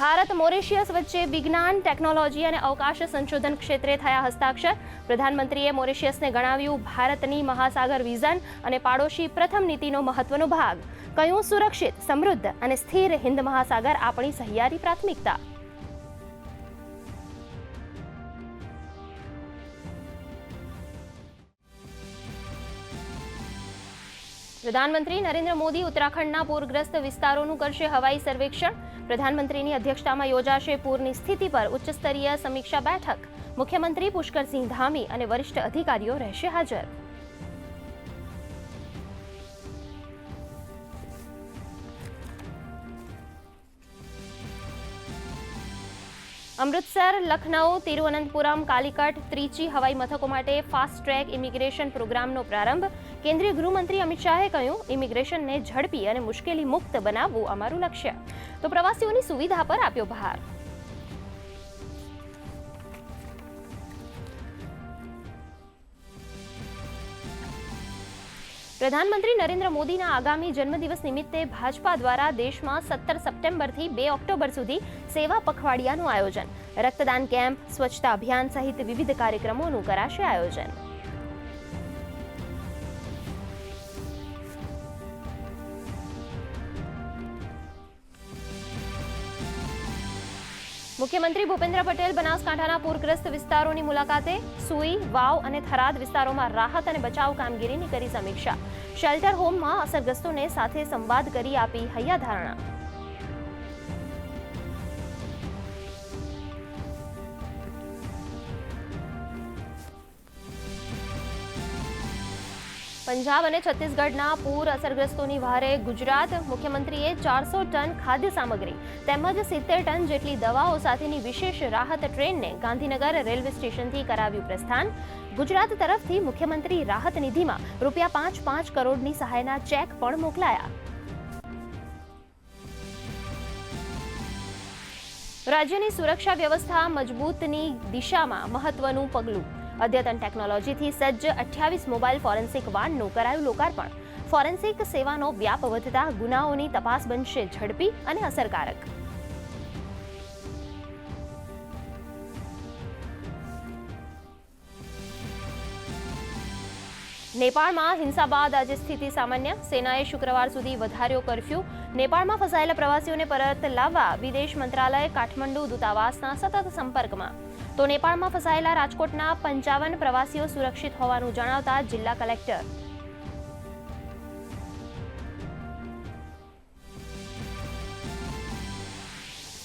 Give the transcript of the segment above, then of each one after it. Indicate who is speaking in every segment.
Speaker 1: Bharat Mauritius વચ્ચે વિજ્ઞાન, technology અને અવકાશ સંશોધન ક્ષેત્રે થયા હસ્તાક્ષર. પ્રધાનમંત્રીએ મોરેશિયસને ગણાવ્યું, ભારતની મહાસાગર વિઝન અને પાડોશી પ્રથમ નીતિનો મહત્વનો ભાગ. કયું સુરક્ષિત, સમૃદ્ધ અને સ્થિર હિન્દ મહાસાગર આપણી સહિયારી પ્રાથમિકતા? પ્રધાનમંત્રી નરેન્દ્ર મોદી ઉત્તરાખંડના પૂરગ્રસ્ત વિસ્તારોનું કરશે હવાઈ સર્વેક્ષણ. પ્રધાનમંત્રીની અધ્યક્ષતામાં યોજાશે પૂરની સ્થિતિ પર ઉચ્ચસ્તરીય સમીક્ષા બેઠક. મુખ્યમંત્રી પુષ્કરસિંહ ધામી અને વરિષ્ઠ અધિકારીઓ રહેશે હાજર. અમૃતસર, લખનઉ, તિરુવનંતપુરમ, કાલિકટ ત્રિચી હવાઈ મથકો માટે ફાસ્ટ ટ્રેક ઇમિગ્રેશન પ્રોગ્રામનો પ્રારંભ કેન્દ્રીય ગૃહમંત્રી અમિત શાહે કહ્યું ઇમિગ્રેશનને ઝડપી અને મુશ્કેલી મુક્ત બનાવવું અમારું લક્ષ્ય. તો પ્રવાસીઓની સુવિધા પર આપ્યો ભાર. પ્રધાનમંત્રી નરેન્દ્ર મોદીના આગામી જન્મદિવસ નિમિત્તે ભાજપા દ્વારા દેશમાં સત્તર સપ્ટેમ્બરથી બે ઓક્ટોબર સુધી સેવા પખવાડિયાનું આયોજન. રક્તદાન કેમ્પ, સ્વચ્છતા અભિયાન સહિત વિવિધ કાર્યક્રમોનું કરાશે આયોજન. મુખ્યમંત્રી ભૂપેન્દ્ર પટેલ બનાસકાંઠાના પૂરગ્રસ્ત વિસ્તારોની મુલાકાતે સુઈ, વાવ અને થરાદ વિસ્તારોમાં રાહત અને બચાવ કામગીરીની કરી સમીક્ષા. શેલ્ટર હોમમાં અસરગ્રસ્તોને સાથે સંવાદ કરી આપી હૈયાધારણા. પંજાબ અને છત્તીસગઢના પૂર અસરગ્રસ્તોની ભારે ગુજરાત મુખ્યમંત્રીએ ચારસો ટન ખાદ્ય સામગ્રી તેમજ સિત્તેર ટન જેટલી દવાઓ સાથેની વિશેષ રાહત ટ્રેનને ગાંધીનગર રેલવે સ્ટેશનથી કરાવ્યું પ્રસ્થાન. ગુજરાત તરફથી મુખ્યમંત્રી રાહત નિધિમાં રૂપિયા પાંચ પાંચ કરોડની સહાયના ચેક પણ મોકલાયા. રાજ્યની સુરક્ષા વ્યવસ્થા મજબૂતની દિશામાં મહત્વનું પગલું અદ્યતન ટેકનોલોજીથી સજ્જ અઠ્યાવીસ મોબાઈલ ફોરેન્સિક વાનનું કરાયું લોકાર્પણ. ફોરેન્સિક સેવાનો વ્યાપ વધતા ગુનાઓની તપાસ બનશે ઝડપી અને અસરકારક. નેપાળમાં હિંસા બાદ આજે સ્થિતિ સામાન્ય. સેનાએ શુક્રવાર સુધી વધાર્યો કરફ્યુ. નેપાળમાં ફસાયેલા પ્રવાસીઓને પરત લાવવા વિદેશ મંત્રાલય કાઠમંડુ દૂતાવાસના સતત સંપર્કમાં. તો નેપાળમાં ફસાયેલા રાજકોટના પંચાવન પ્રવાસીઓ સુરક્ષિત હોવાનું જણાવતા જિલ્લા કલેક્ટર.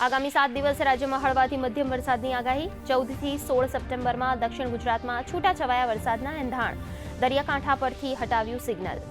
Speaker 1: આગામી સાત દિવસ રાજ્યમાં હળવાથી મધ્યમ વરસાદની આગાહી. ચૌદથી સોળ સપ્ટેમ્બરમાં દક્ષિણ ગુજરાતમાં છૂટાછવાયા વરસાદના એંધાણ. દરિયાકાંઠા પરથી હટાવ્યું સિગ્નલ.